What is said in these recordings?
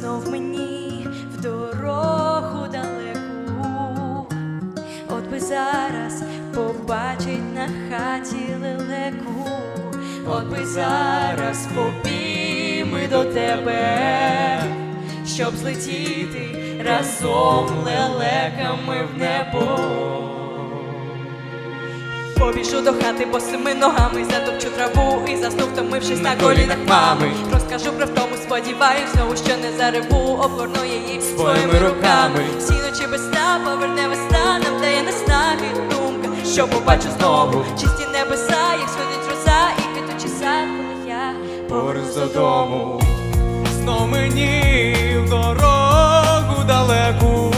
знов мені в дорогу далеку. От би зараз побачить на хаті лелеку, от би зараз побігми до тебе, щоб злетіти разом лелеками в небо. Побіжу до хати босими ногами, затопчу траву і засну, втомившись на колінах мами. Розкажу про втому, сподіваюсь, знову що не зареву, обгорну її своїми руками. Всі ночі без сна поверне весна, нам дає наснаги думка, що побачу знову. Чисті небеса, як сходить роза, і квітучий сад, коли я Поруч додому, знов мені в дорогу далеку.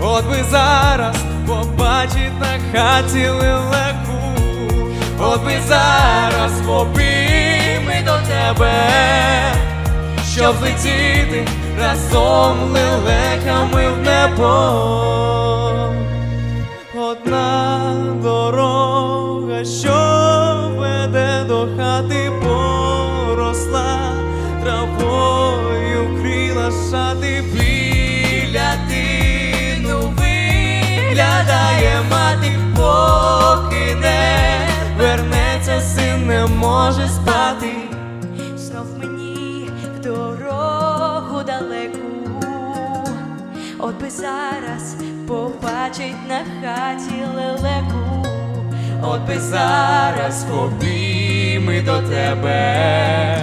От би зараз побачить на хаті лелеку, от би зараз побігми до тебе, щоб летіти разом лелеками в небо. Одна дорога, що веде до хати, поросла травою крила шати може знов мені в дорогу далеку. От би зараз побачить на хаті лелеку. От би зараз побігми до тебе,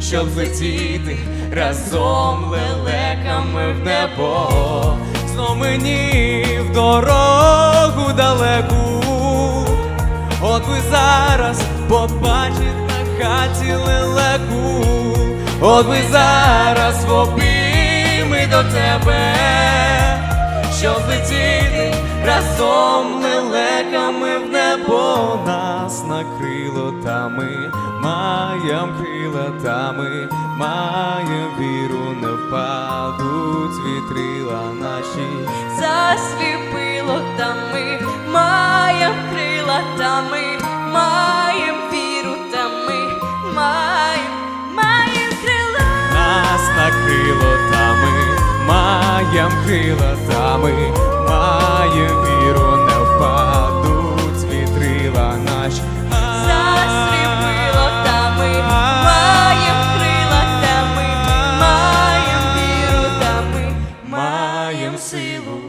щоб злетіти разом лелеками в небо, знов мені в дорогу далеку. От би зараз побачить на хаті лелеку, от би зараз побігми до тебе, щоб летіти разом лелеками в небо нас накрило та ми маєм крила та ми маєм віру, не впадуть вітрила наші. засліпило, та ми Нас накрило та ми маєм крила та ми маєм віру, не впадуть вітрила наші. Засліпило, та ми маєм крила, ми маєм віру, та ми маєм силу.